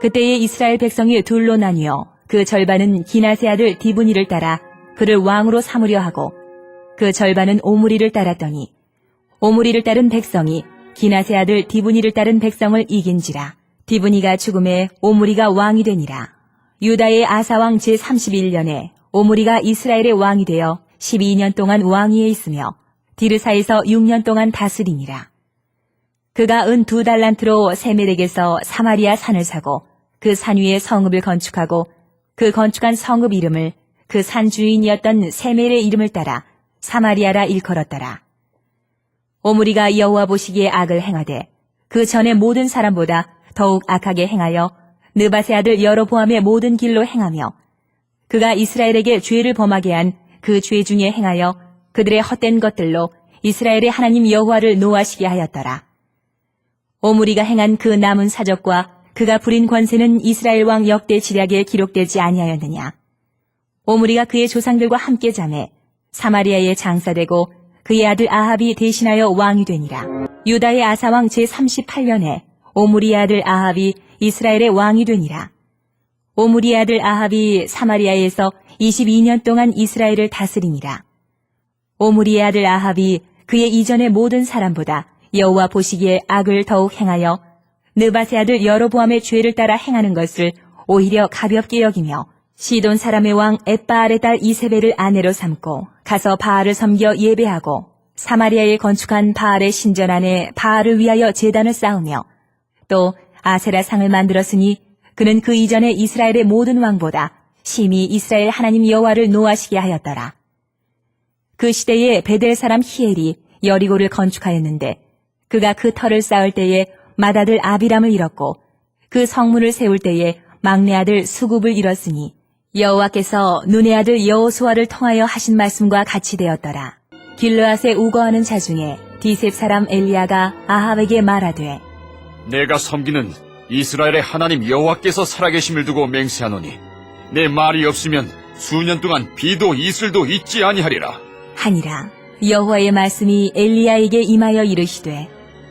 그때에 이스라엘 백성이 둘로 나뉘어 그 절반은 기나세 아들 디브니를 따라 그를 왕으로 삼으려 하고 그 절반은 오므리를 따랐더니 오므리를 따른 백성이 기나세 아들 디브니를 따른 백성을 이긴지라 디브니가 죽음에 오므리가 왕이 되니라. 유다의 아사왕 제31년에 오므리가 이스라엘의 왕이 되어 12년 동안 왕위에 있으며 디르사에서 6년 동안 다스리니라. 그가 은 두 달란트로 세멜에게서 사마리아 산을 사고 그 산 위에 성읍을 건축하고 그 건축한 성읍 이름을 그 산 주인이었던 세멜의 이름을 따라 사마리아라 일컬었더라. 오므리가 여호와 보시기에 악을 행하되 그 전에 모든 사람보다 더욱 악하게 행하여 느바세 아들 여로보암의 모든 길로 행하며 그가 이스라엘에게 죄를 범하게 한 그 죄 중에 행하여 그들의 헛된 것들로 이스라엘의 하나님 여호와를 노하시게 하였더라. 오므리가 행한 그 남은 사적과 그가 부린 권세는 이스라엘 왕 역대 지략에 기록되지 아니하였느냐. 오므리가 그의 조상들과 함께 잠에 사마리아에 장사되고 그의 아들 아합이 대신하여 왕이 되니라. 유다의 아사왕 제38년에 오므리의 아들 아합이 이스라엘의 왕이 되니라. 오므리의 아들 아합이 사마리아에서 22년 동안 이스라엘을 다스리니라. 오므리의 아들 아합이 그의 이전의 모든 사람보다 여호와 보시기에 악을 더욱 행하여 느바세 아들 여로보암의 죄를 따라 행하는 것을 오히려 가볍게 여기며 시돈 사람의 왕 에빠알의 딸 이세벨을 아내로 삼고 가서 바알을 섬겨 예배하고 사마리아에 건축한 바알의 신전 안에 바알을 위하여 제단을 쌓으며 또 아세라 상을 만들었으니 그는 그 이전에 이스라엘의 모든 왕보다 심히 이스라엘 하나님 여호와를 노하시게 하였더라. 그 시대에 베델 사람 히엘이 여리고를 건축하였는데 그가 그 터를 쌓을 때에 맏아들 아비람을 잃었고 그 성문을 세울 때에 막내 아들 수굽을 잃었으니 여호와께서 눈의 아들 여호수아를 통하여 하신 말씀과 같이 되었더라. 길르앗에 우거하는 자 중에 디셉 사람 엘리야가 아합에게 말하되 내가 섬기는 이스라엘의 하나님 여호와께서 살아계심을 두고 맹세하노니 내 말이 없으면 수년 동안 비도 이슬도 있지 아니하리라. 하니라 여호와의 말씀이 엘리야에게 임하여 이르시되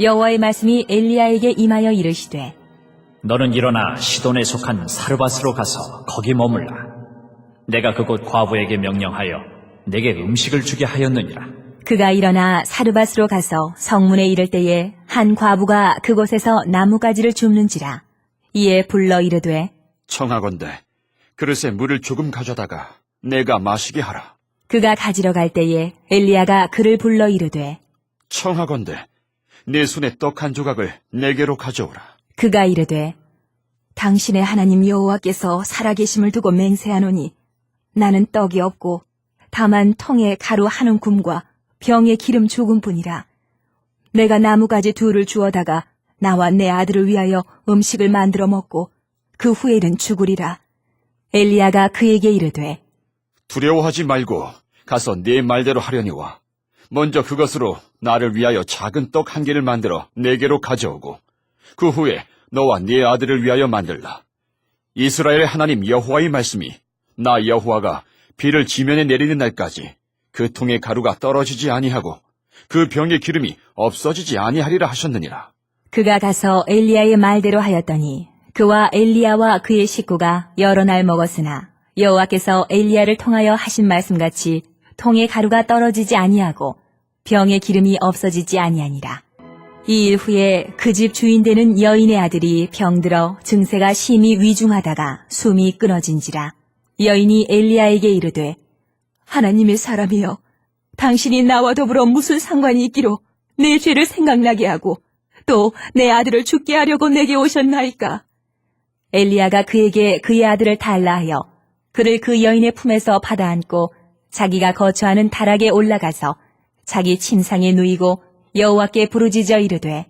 여호와의 말씀이 엘리야에게 임하여 이르시되 너는 일어나 시돈에 속한 사르밧으로 가서 거기 머물라. 내가 그곳 과부에게 명령하여 내게 음식을 주게 하였느니라. 그가 일어나 사르밧으로 가서 성문에 이를 때에 한 과부가 그곳에서 나무가지를 줍는지라 이에 불러 이르되 청하건대 그릇에 물을 조금 가져다가 내가 마시게 하라. 그가 가지러 갈 때에 엘리야가 그를 불러 이르되 청하건대 내 손에 떡 한 조각을 내게로 가져오라. 그가 이르되 당신의 하나님 여호와께서 살아계심을 두고 맹세하노니 나는 떡이 없고 다만 통에 가루 한 움큼과 병에 기름 조금뿐이라 내가 나무가지 둘을 주어다가 나와 내 아들을 위하여 음식을 만들어 먹고 그 후에는 죽으리라 엘리야가 그에게 이르되 두려워하지 말고 가서 네 말대로 하려니와 먼저 그것으로 나를 위하여 작은 떡 한 개를 만들어 내게로 가져오고 그 후에 너와 네 아들을 위하여 만들라. 이스라엘의 하나님 여호와의 말씀이 나 여호와가 비를 지면에 내리는 날까지 그 통의 가루가 떨어지지 아니하고 그 병의 기름이 없어지지 아니하리라 하셨느니라. 그가 가서 엘리야의 말대로 하였더니 그와 엘리야와 그의 식구가 여러 날 먹었으나 여호와께서 엘리야를 통하여 하신 말씀같이 통의 가루가 떨어지지 아니하고 병의 기름이 없어지지 아니하니라. 이 일 후에 그 집 주인 되는 여인의 아들이 병들어 증세가 심히 위중하다가 숨이 끊어진지라. 여인이 엘리야에게 이르되 하나님의 사람이여 당신이 나와 더불어 무슨 상관이 있기로 내 죄를 생각나게 하고 또 내 아들을 죽게 하려고 내게 오셨나이까? 엘리야가 그에게 그의 아들을 달라 하여 그를 그 여인의 품에서 받아 안고 자기가 거처하는 다락에 올라가서 자기 침상에 누이고 여호와께 부르짖어 이르되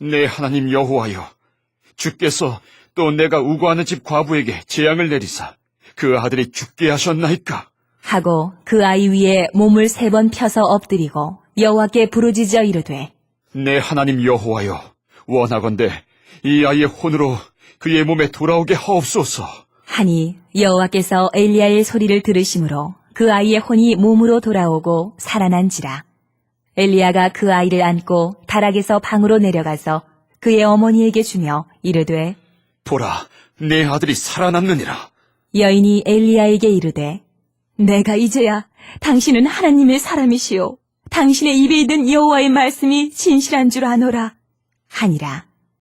내 하나님 여호와여 주께서 또 내가 우고하는 집 과부에게 재앙을 내리사 그 아들이 죽게 하셨나이까? 하고 그 아이 위에 몸을 세 번 펴서 엎드리고 여호와께 부르짖어 이르되 내 하나님 여호와여, 원하건대 이 아이의 혼으로 그의 몸에 돌아오게 하옵소서. 하니 여호와께서 엘리야의 소리를 들으심으로 그 아이의 혼이 몸으로 돌아오고 살아난지라. 엘리야가 그 아이를 안고 다락에서 방으로 내려가서 그의 어머니에게 주며 이르되 보라, 내 아들이 살아났느니라. 여인이 엘리야에게 이르되 내가 이제야 당신은 하나님의 사람이시오 당신의 입에 있는 여호와의 말씀이 진실한 줄 아노라 하니라